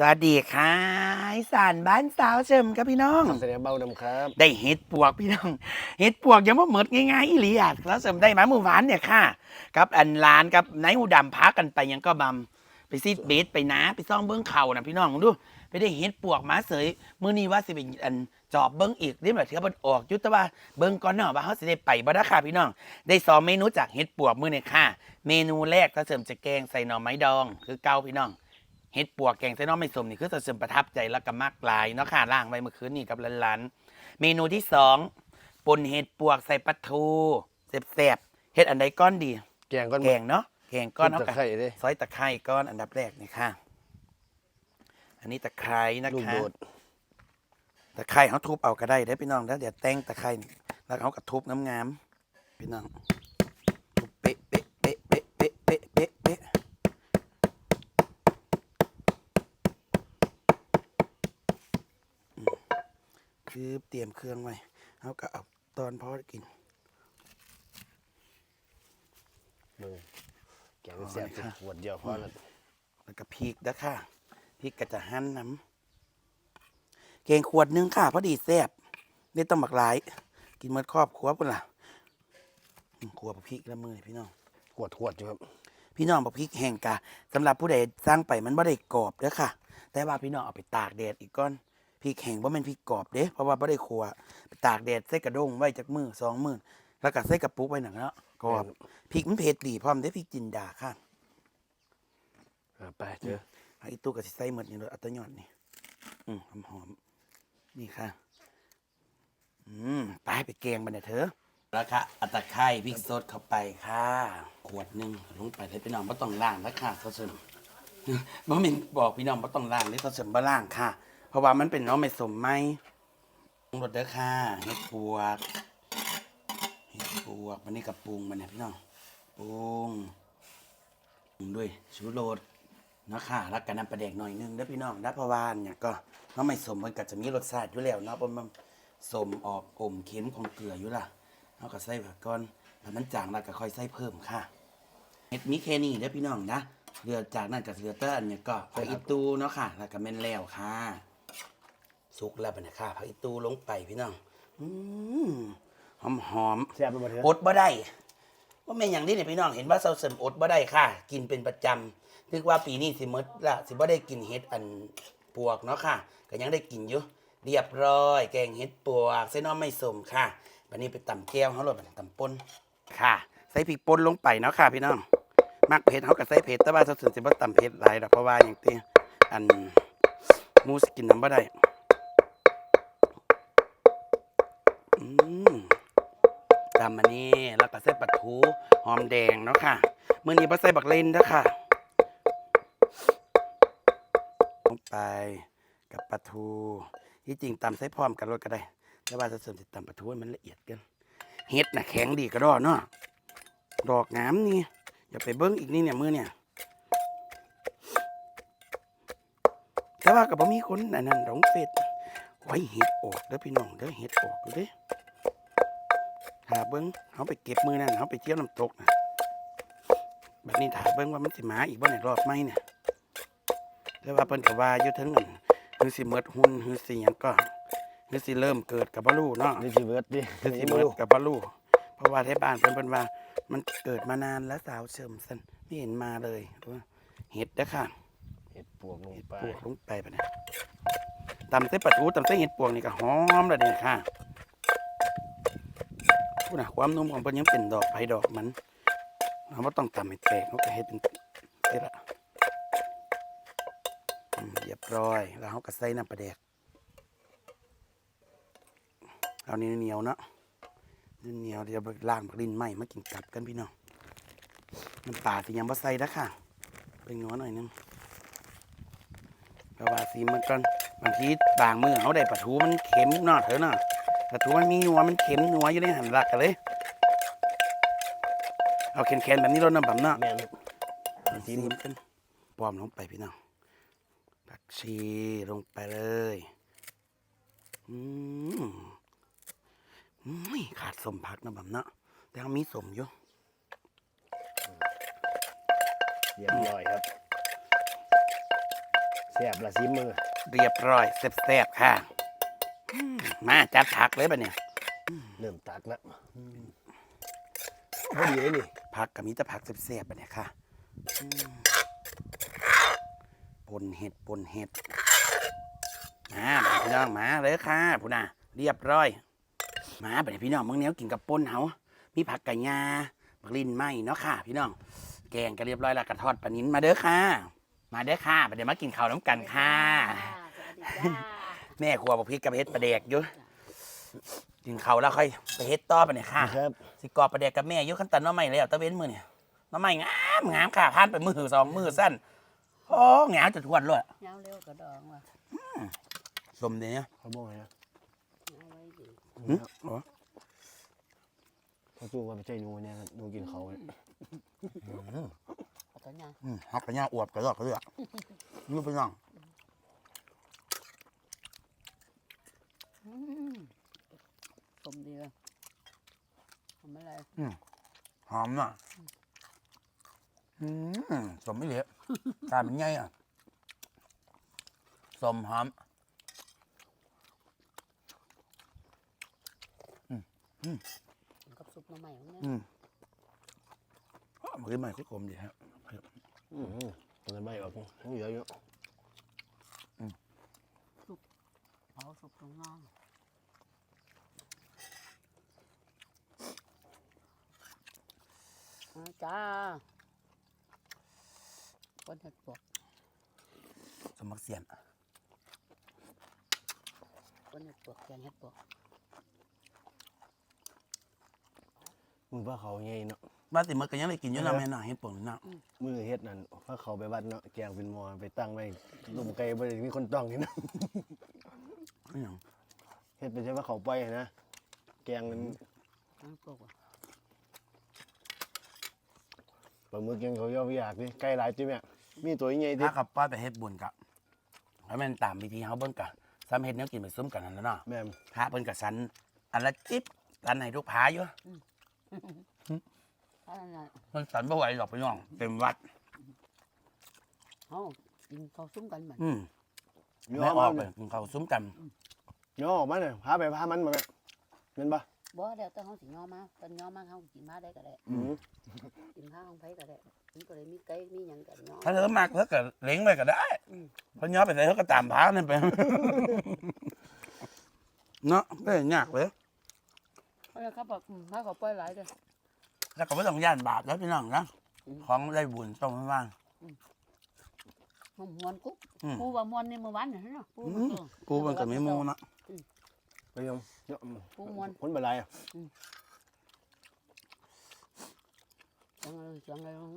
สวัสดีค่ะอีสานบ้านสาวเชิมครับพี่น้องแสดงเบาดำครับ ได้เห็ดปวกพี่น้อง เห็ดปวกยังว่าเหมิดง่ายๆอีหลีอะแล้วเสริมได้มาเมื่อวานเนี่ยค่ะกับอันร้านกับนายหูดำพักกันไปยังก็บำไปซีดเบสไปนะไปซ่องเบิ้งเข่านะพี่น้องดู ไปได้เห็ดปวกมาเสยมื้อนี้ว่าสิเป็นอันจอบเบิ้งอีกเรียบร้อยเถือมันออกอยุตว่าเบิ้งก่อนเนาะว่าเขาสิได้ไปบ่ได้ค่ะพี่น้อง ได้สองเมนูจากเห็ดปวกมื้อนี้ค่ะ เมนูแรกก็เสริมจะแกงใส่หน่อไม้ดอง คือเกาพี่น้อง เฮ็ดปวกแกงไส้น้องไม่สมนี่คือจะเสริมประทับใจแล้วก็มากหลายเนาะค่ะล่างไว้เมื่อคืนนี่กับหลานๆเมนูที่สองปนเห็ดปวกใส่ปลาทูแซ่บๆเฮ็ดอันใดก้อนดี แกงก้อนแกงเนาะแกงก้อนเอาเอาตะกะไคร้เด้ซอยตะไคร้ก้อนอันดับแรกนี่ค่ะ อันนี้ตะไคร้นะลูกคะโดดตะไคร้เขาทุบเอาก็ได้เด้อพี่น้องแล้วเดี๋ยวแต่งตะไคร้นี่แล้วเขาก็ทุบงามๆพี่น้อง คือเตรียมเครื่องไว้เขาก็เอาตอนพอกินมึงแกงแซ่บอ๋อนี่ค่ะขวดเดียวพอแล้วแล้วก็พริกนะค่ะพริกก็จะหั่นน้ำเกงขวดหนึงค่ะพอดีแซ่บนี่ต้องหมักหลาย กินเมื่อครอบครัวปุ่นล่ะอืมครัวบักพริกละมือนี่พี่น้องขวดขวดอยู่ครับพี่น้องบักพริกแห้งกะสำหรับผู้ใดสร้างไปมันบ่ได้กรอบเด้อค่ะ แต่ว่าพี่น้องเอาไปตากแดดอีกก้อน พริกแห้งบ่แม่นพริกกรอบเด้เพราะว่าบ่ได้คั่วไปตากแดดใส่กระด้งไว้จักมือสองมือแล้วก็ใส่กระปุกไว้หนังเนาะกรอบพริกมันเผ็ดดีพร้อมได้อพริกจินดาค่ะเอาไปเจอไอ้ตู้ก็สิใส่หมดนี่เลยอัตยอดนี่อืมหอมหอมๆนี่ค่ะอืมไปไปแกงมันเนี่ยเถอะแล้วค่ะอัตะไคร้พริกสดเข้าไปค่ะ ขวดหนึ่งลงไปเลยพี่น้องไม่ต้องล้างแล้วค่ะเขาเสริมบ่แมินบอกพี่น้องไม่ต้องล้างเลยเขาเสริมบ่ล้างค่ะ เพราะว่ามันเป็นน้องไม่สมไหมปรุงรสเด้อค่ะเห็ดปวกเห็ดปวกวันนี้กับปรุงมันเนี่ยพี่น้องปรุงปรุงด้วยชูโรสเนาะค่ะแล้วกันน้ำปลาแดกหน่อยนึงเด้อพี่น้องนะเพราะว่าเนี่ยก็น้องไม่สมมันก็จะมีรสชาติอยู่แล้วเนาะมันสมออกอมเค็มของเกลืออยู่ล่ะเราก็ใส่ผักก่อนถ้ามันจางแล้วก็ค่อยใส่เพิ่มค่ะเห็ดมีแค่นี้เด้อพี่น้องนะเหลือจากนั้นก็เหลือแต่อันเนี่ยก็ผักอีตูเนาะค่ะ แล้วก็แม่นแล้วค่ะ สุกแล้วปะเนี่ยค่ะผักอีตูลงไปพี่น้องอืมหอมหอมๆแซ่บไปหมดเถออะดบ่ได้ว่าแม่นอย่างนี้เนี่ยพี่น้องเห็นว่าเซาเสริมอดบ่ได้ค่ะ กินเป็นประจำนึกว่าปีนี้สิหมดละสิบ่ได้กินเห็ดอันปวกเนาะค่ะ ก็ยังได้กินอยู่เรียบร้อย แกงเห็ดปวกเส้นน้อไม่สมค่ะบัดนี้ไปตำแก้วเฮาโลดบัดนี้ตำป่นค่ะ ใส่พริกป่นลงไปเนาะค่ะ พี่น้องมักเผ็ดเฮาก็ใส่เผ็ดแต่ว่าเซาเสริมสิบ่ตำเผ็ดหลายดอกเพราะว่าอย่างที่อันหมูสิกินน้ำบ่ได้ ตามมานี่แล้วก็ใส่ปลาทูหอมแดงเนาะค่ะมื่อนี้บ่ใส่บักเลนเด้อค่ะลงไปกับปลาทูที่จริงตำใส่พร้อมกันรสก็ได้ แต่ว่าจะเสริมสิตำปลาทูมันละเอียดกันเฮ็ดนะแข็งดีกระดอเนาะดอกงามนี่อย่าไปเบิ้งอีกนี่เนี่ยมือเนี่ยแต่ว่าก็บ่มีคนอันนั้นดองเฟซไว้เฮ็ดออกเด้อพี่น้องเด้อเฮ็ดออกเด้ หาเบิ้งเขาไปเก็บมือนั่นเขาไปเที่ยวน้ำตกนะแบบนี้ถาเบิ้งว่ามันสิมาอีกบ่ในรอบไหมเนี่ยแต่ว่าเพิ่นก็ว่าอยู่ถึงอันฮือสิเมิดหุ่นฮือสิหยังก็ฮือสิเริ่มเกิดกับบ่รู้เนาะนี่สิเบิร์ดดิฮือสิเมิดกับบ่รู้เพราะว่าที่บ้านเพิ่นเพิ่นว่า มันเกิดมานานแล้วสาวเสริมสันไม่เห็นมาเลยว่าเห็ดเด้อค่ะเห็ดปวกลงเห็ดไปปวกลงไปปะเนี่ยตำเส้นปลาทูตำเส้นเห็ดปวกนี่ก็หอมแล้วเนี่ยค่ะ พูดนะความนุ่มของเพิ่นยังเป็นดอกไผ่ดอกมันเราไม่ต้องตำให้แตกเขาก็เฮ็ดเป็นเฮ็ดละเรียบร้อย แล้วเขาก็ใส่น้ำปลาแดกเอาเนียวๆเนาะเหนียวเดี๋ยวไปล้างลิ้นไหมมากินกลับกันพี่น้องน้ำปลาสิยังบ่ใส่นะค่ะ เป็นงัวหน่อยนึงเพราะว่าซีมันก่อนบางทีบางมือเขาได้ปลาทูมันเค็มนาะเถอะเนาะ ปลาทูมันมีนัวมันเค็มนัวอยู่ในหันหลักกันเลย เอาแข็งๆแบบนี้รดน้ำบำเนาะแม่นซีมันกันปลอมลงไปพี่น้องผักชีลงไปเลยอืมอืมขาดสมผักนะบำเนาะแต่เขามีสมอยู่เรียบร้อยครับแซ่บละซิมมือ เรียบร้อยแซ่บๆค่ะอื มมาจัดผักเลยปะเนี่ยเริ่มตักแล้วอืมพอดีเลยนี่ผักกับมีแต่ผักแซ่บๆปะเนี่ยค่ะอืมปนเห็ดปนเห็ดมาบัดนี้พี่น้องมาเลยค่ะพูน่ะเรียบร้อยมาบัดนี้พี่น้องมึงเนี้ยกินกับปนเฮามีผักกะยาผักลิ้นไหมเนาะค่ะ พี่น้อง แกงก็เรียบร้อยแล้วกระทอดปลานิ้นมาเด้อค่ะ มาเด้อค่ะบัดเดี๋ยวมากินข้าวน้ำกันค่ะสวัสดีจ้า แม่ครัวบอกพริกกับเฮ็ดปลาแดกอยู่กินข้าวแล้วค่อยไปเฮ็ดต่อไปเนี่ยค่ะครับ สิกรอบปลาแดกกับแม่อยู่ขั้นตอนน้องใหม่แล้วตะเว้นมือเนี่ยน้องใหม่งามงามค่ะผ่านไปมือสองมือสั้นโอ้งามจะทวนเลยเงาเร็วกระดองว่ะสมเดียเขาบอกไงนะเอาไว้ดีหึอ๋อเขาจูว่าไม่ใช่หนูเนี่ยหนูกินเขาเนี่ยเอาตัวเนี้ย อืมฮักกระย่าอวบกระดอกกระเดือกนี่พี่น้อง อืม สมดีเลยทำอะไรหอมน่ะอืมสมไม่เหลือตาเป็นไงอะ สมหอมกินกับซุปหน้ำใหม่ของเนี่ยอืมอ๋อมือใหม่ก็กลมดีฮะอืมตอนนั้นไม่ออกยังเหลืออยู่เอาซุปตรงน้องเอา จ้าคนเห็ดปวกสมักเสียนคนเห็ดปวกแกงเห็ดปวกมือว่าเขาไงเนาะบ้านติมันก็ยังได้กินอยู่นะแม่น่ะเห็ดป่นน่ะมือเฮ็ดนั่นว่าเขาไปวัดเนาะแกงเป็นหมอไปตั้งไว้ลุมไก่บ่ได้มีคนต้องนี่นะอหย่างเฮ็ดเป็นใช่ว่าเขาไปนะแกงนั้นแกงปวกว่ะ ปลาหมึกแกงเขาย่ออยากดิไก่หลายจิแม่มีตัวใหญ่ดิถ้ากับป้าไปเฮ็ดบุญกับแล้วแม่นตามวิธีเฮาเบิ่งกะซ้ำเฮ็ดแนวกินไปซุ้มกันนั่นแหล้วเนาะแม่มพระเพิ่นก็สันอันละจิ๊บสันให้ทุกพาอยู่ถ้านั่นน่ะเพิ่นสันบ่ไหวหรอกพี่น้องเต็มวัดเอากินข้าวซุ้มกันเหมือนอืมย่แม่ออมาอกไปเนี่ยกินข้าวซุ้มกันย่อออกมาเนี่ยพาไปพามันมาแม่เห็นปะ บ่เดี๋ยวต้องเขาสิย่อมาตอนย่อมาเขากินมาได้ก็ได้อืม กินข้าวของไผก็ได้มันก็เลยมีไก่มีหยังกันย่อ ถ้าเธอมักเธอก็เล้งไว้ก็ได้อืม เพิ่นย้อนไปใส่เธอก็ตามพานั่นไป เนาะไม่ยากเลยเพราะเขาบอกอืมถ้าเขาปล่อยหลายเลยแล้วก็บ่ต้องย่านบาปแล้วพี่น้องนะอืม ของได้บุญต้องว่าง มันมวนกุ๊บอืม ปูว่ามวนในเมื่อวานนี่เนาะปูอืมันมเออ กูมันก็มีหมูเนาะ ไปยังย่อปูมวนคนเป็นไรอะจังเลยจังเลยเนาะ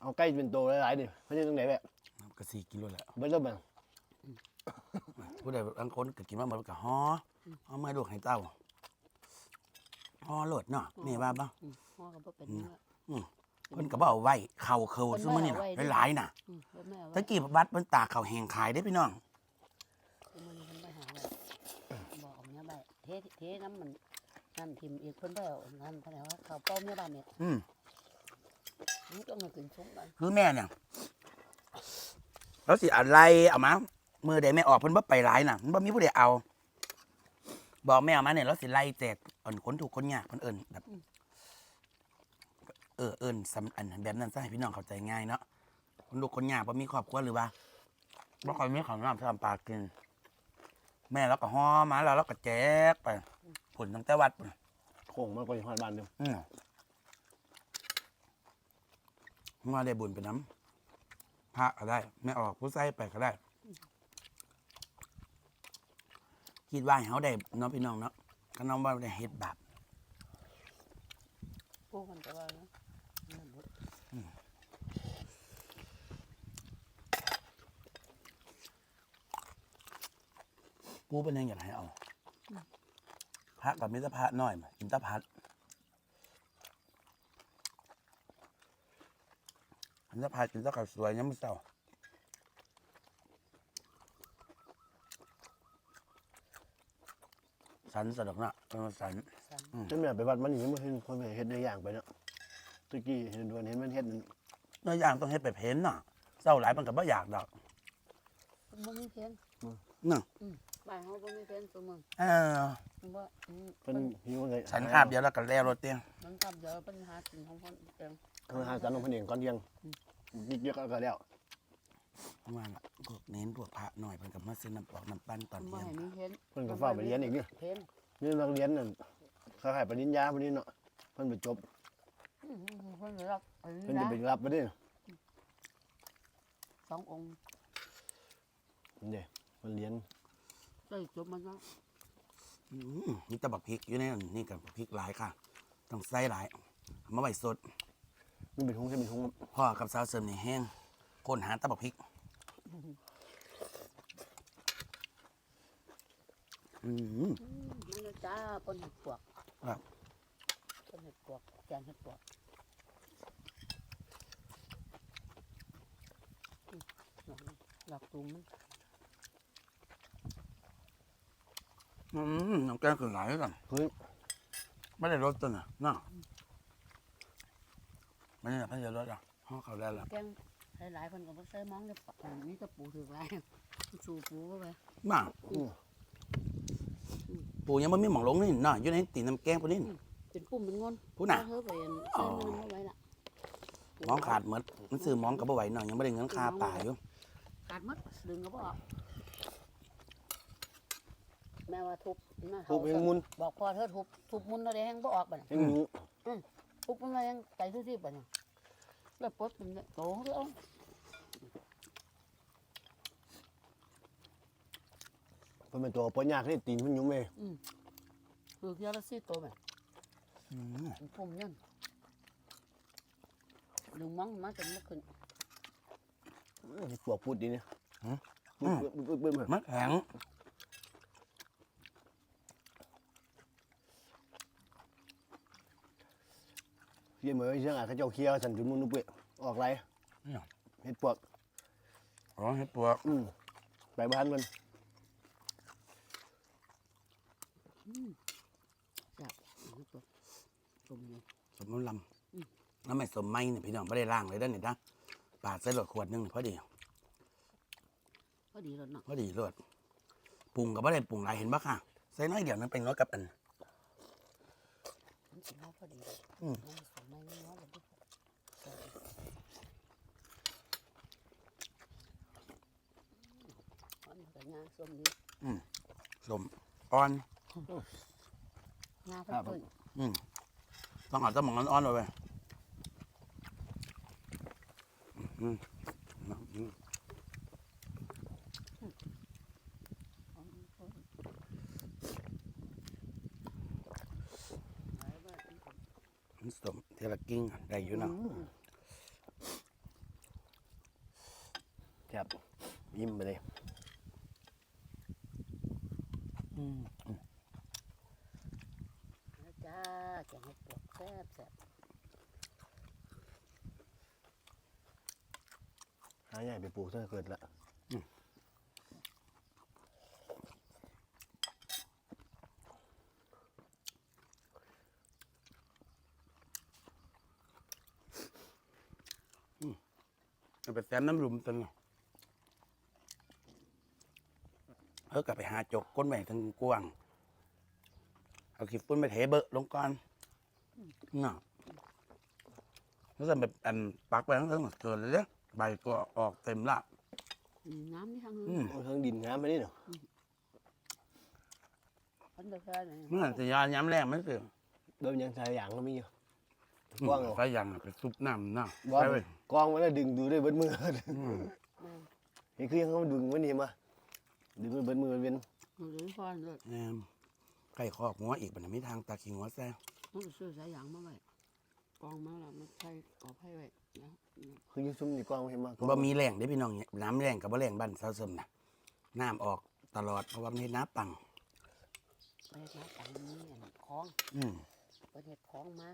เอาไก่เป็นโตหลายๆดิเขาจะตรงไหนแบบก็สี่กิโลแหละเบิ้ลเริ่มแบบผู้ใดบางคนก็กินมาหมดก็ห่อเอามาลูกให้เต้าห่อโลดเนาะแม่ว่าบ่อืมพ่อก็บ่เป็นเนื้อเพิ่นก็บ่เอาไว้เข่าเคิลซุมื้อนี่น่ะหลายๆน่ะอืมบ่แม่เอาตะไว้กี้วัดเพิ่นตากข้าวแห้งขายได้พี่น้อง ปูมันเพิ่นไปหาไว้บอกเอา เนี้ยไปเทเทน้ำมันนั่นทิมอีกเพิ่นไปเอานั่นเพิ่นเอาว่าเขาวเป้าเมียบ้านเนี่ยอืม มันต้องมากินซุ้มกันคือแม่เนี่ยแล้วสิอะไรเอามามือใดแม่ออกเพิ่นบ่ไปหลายน่ะมันบ่มีผู้ใดเอา บอกแม่เอามาเนี่ยแล้วสิไล่แจกอ่อนคนถูกคนยากเพิ่นเอิ้นแบบเออเอิ้นสำอันแบบนั้นซะให้พี่น้องเข้าใจง่ายเนาะคนถูกคนยากบ่มีครอบครัวหรือว่าบ่ค่อยมีของน้ำทำปลากิน แม่แล้วก็ห่อมาแล้วเราก็แจกไปผลตั้งแต่วัดพุ่นโค้งมันก็อยู่หอดบ้านเดียวอืมมาได้บุญไปน้ำพระก็ได้ ไม่ออกผู้ใส่ไปก็ได้ คิดว่าให้เขาได้เน้องพี่น้องเนาะก็น้องว่าได้เฮ็ดบาปปูมันก็ว่าเนาะนั่นหมด กูเป็นยังอยากให้เอาพระกับมิตรพระน้อยมาอินทพัดอินทพัดกินตะกับสวยยังไม่เศร้าสันสะดอกนะเป็นว่าสันสั่นจนแม่ไปวัดมันอย่างนี้มันเห็นคนเห็นในอย่างไปเนาะตะกี้เห็นดวนเห็นมันเห็นนั่นเนื้อย่างต้องเฮ็ดไปเพ้นน่ะเศร้าหลายมันกับบ่อยากดอกเอบ่มีเพลงน่ะ บ้านเฮาบ่มีเพลงซุมื้อเออมันบ่อืมเพิ่นหิวเลยฉันคาบเดียวแล้วก็แล้วรถเตี้ยมันทำเดี๋ยวเพิ่นหากินของเพิ่นเองเพิ่นหาจานของเพิ่นเองก่อนเที่ยงนิดเดียวก็แล้วว่าล่ะพวกเน้นพวกพระหน่อยเพิ่นก็มาซื้อน้ำปอกน้ำปั้นตอนบ่เที่ยงให้มีเพลงเพิ่นก็ฟ้าไปเรียนอีกนี่เพลงนี่นักเรียนนั่นเขาขายปริญญาพวกนี้เนาะเพิ่นไปจบอืมเพิ่นรักอันเพิ่นนี้จะนะไปรับบ่ได้สององค์นี่เพิ่นเรียน ได้จบมันแล้วอืมนี่ตะบักพริกอยู่ในนั้นนี่กับบักพริกหลายค่ะ ต้องใส่หลายเอามาไว้สดมันเป็นทุงใช่เป็นทุงพ่อกับสาวเสริมนี่แห้งคนหาตะบักพริก อืมอืมมันนะจ้าปนเห็ดปวกครับปนเห็ดปวกแกงเห็ดปวกอืมดอกนี้ดอกตูมมัน อืมน้ำแกงขึ้นหลายแล้วกันเฮ้ยไม่ได้รสตัวน่ะน่ะไม่ได้ไม่ได้รสอะห้องเขาได้ละแกงหลายๆคนก็บ่ใส่หมองเลยปะอันนี้ก็ปูถือไว้สูปูเข้าไปมาอืมปูยังไม่มีหมองลงนี่น่ะอยู่ในตีนน้ำแกงพวกนี้เป็นปุ่มเป็นงอนพูดน่ะเธอไปเห็นเส้นมันเอาไว้ล่ะหมองขาดหมดมันซื้อหมองกับบ่ไหวหน่อยยังไม่ได้เงินค่าป่าอยู่ขาดหมัดดึงก็บออก แม่ว่าทุบน่าทุบเองมุน บอกพ่อเธอทุบทุบมุนแล้วเดี๋ยวแห้งบ่ออกบ่เนี่ยเองหนูทุบมันแล้วยังไก่ทุกที่บ่เนี่ยแล้วปลดเป็นเนี่ยโตแล้วเพิ่นเป็นตัวปอยากนี่ตีนเพิ่นยุ่มเว้ยคือเที่ยวละสี่ตัวแบบอืมเป็นปุ่มยันดึงมังมาจนไม่ขึ้นสิปวกพูดดีเนี่ยปึ๊บปึ๊บปึ๊บปึ๊บปึ๊บมันแข็ง เยี่ยมเลยเรื่องอะเขาเจ้าเคี้ยวสันจุนมุนนุเปะออกไรเฮ็ดปวก อ๋อเห็ดปวกอืมไปบ้านมันจับนี่ตัวตุ่มนี่สมน้ำลำแล้วไม่สมไม้เนี่ยพี่น้องไม่ได้ล่างเลยด้านเนี่ยนะปาดใส่รถขวดหนึงพอดีก็ดีแล้วเนาะพอดีรถปรุงกับไม่ได้ปรุงหลายเห็นปะค่ะใส่น้อยเดียวนั้นเป็นรสกับอันมันสิเอาพอดีอืมมันส มัยนี้เนาะแบบนี้มันก็งาส้มดีสมอ่อนงาเพิ่นอืมต้องหาสมองอ่อนๆไว้ไปอืมอืม มันสมเทละกิ้ง ได้อยู่เนาะครับยิ้มไปเลยอืมจ้าแกงเห็ดปวกแซ่บแซ่บหาใหญ่ไปปลูกซะเกิดละ เอาไปแซ มน้ำรุมตันเนาะเออกลับไปหาจกก้นแหวนทางกวาง เอาขีดปุ้นไปเทเบอะลงก่อนเนาะแล้วจะแบบอันปักไปทั้งทั้งเกินเลยเนี่ยใบก็ออกเต็มละอืมน้ำนี่ทางอืนู้นมเอาทั้งดินน้ำไปนี่เนาะเพิ่นจะแค่ไหนเมื่อจะยาย้ำแรงไม่เสือเดิมยังใส่อย่างก็มีอยู่ กว้างเหรอใส่ยังอะไปซุปน้ำเนาะว่าใส่ไปกองไว้แล้วดึงดูได้เบิดมืออืมแม่นนี่คือยังเขาดึงไว้นี่มาดึงไว้เบิดมือเวียนหนูเลยพอนเลยแหมไก่คอกหัวอีกบัดนมีทางตาขิงหัวแซ่ต้องไปซื้อสายยางมาไว้กองมาแล้วมันใส่กอไผ่ไว้นะคืออยุ่ซุ่มนี่กองเห็นมาบ่มีแรงได้อพี่น้องเนี่ยน้ำแรงกับบ่แรงบ้านเซาซึมนะน้ำออกตลอดเพราะว่ามันเฮ็ดน้ำปังไปเฮ็ดน้ำตังนี้อันคลอง อืม เปิดเห็ดคลองมา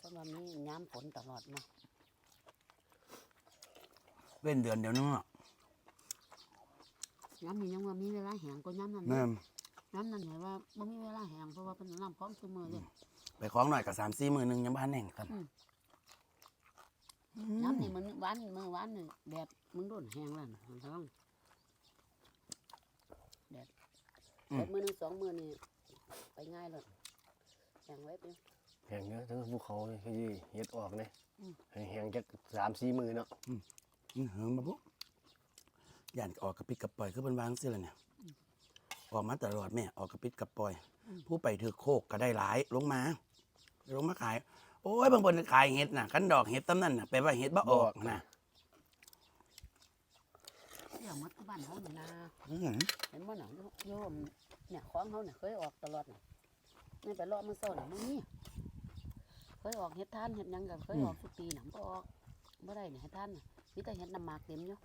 เพรมันมีย้ำฝนตลอดนาเป็นเดือนเดียวนึงอะย้ำนี่ยังว่ามีเวลาแห้งก็ย้ำนั่นแม่น้ำนั่นหมายว่าไม่มีเวลาแห้งเพราะว่าเป็นน้ำคล้อมซุมือเลยไปคล้องหน่อยกับสามสี่มือหนึ่งยังบ้านแห่งครับน้ำนี่มันหวานมือหวานนี่แดดมึงโดนแห้งแล้วนะท้องแดดแมือหนึ่งสองมือนี่ไปง่ายเลยแห้งไว้เป็น แห้งเนาะทั้งภูเขานี่ที่เฮ็ดออกเลยอืมให้แห้งจักสามสี่มือเนาะอื้อเหิงมาปุ๊ย่านออกกระปิดกระปล่อยคือเป็นวางเสียแล้วเนี่ยออกมาตลอดแม่ออกกระปิดกระปล่อย ผู้ไปถือโคกก็ได้หลายลงมาลงมาขาย โอ้ยบางคนขายเห็ดน่ะคันดอกเห็ดตำนั่นน่ะแปลว่าเห็ดบ่ออกนะเรื่องมัดที่บ้านเขาเนี่ยนะอื้อหือเห็นบ่หนังโยมเนี่ยของเขาเนี่ยเคยออกตลอดน่ะนี่ไปเลาะมือเศร้าน่ะมันนี่ เคยออกเฮ็ดท่านเฮ็ดหยังกันเคยออกทุกปีหนังก็ออกบ่ได้เนี่ยเฮ็ดท่านน่ะมีแต่เฮ็ดน้ำหมากเต็มอยู่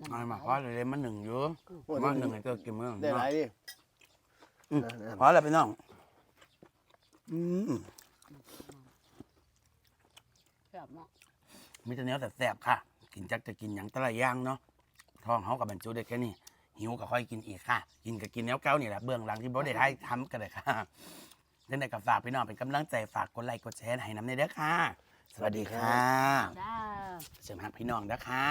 น้ำเอามาขขอเลยมันหนึ่งอยู่โอ้มาหนึ่งให้เจ้ากินเมืองได้หลายดิอืมนะนะพอแล้วพี่น้องอืมแซ่บเนาะมีแต่เนื้อแต่แซ่บค่ะ กินจักจะกินอย่างแตะละอย่างเนาะท้องเขากับบรรจุได้แค่นี้หิวก็ค่อยกินอีกค่ะ กินก็กินแนวเก้านี่แหละเบื้องหลังที่บอได้ท้ายทำกันเลยค่ะ เล่นในกับฝากพี่น้องเป็นกำลังใจฝากกดไลค์กดแชร์ให้น้ำในเด้อค่ะ สวัสดีค่ะจ้าเสริมหักพี่น้องเด้อค่ะ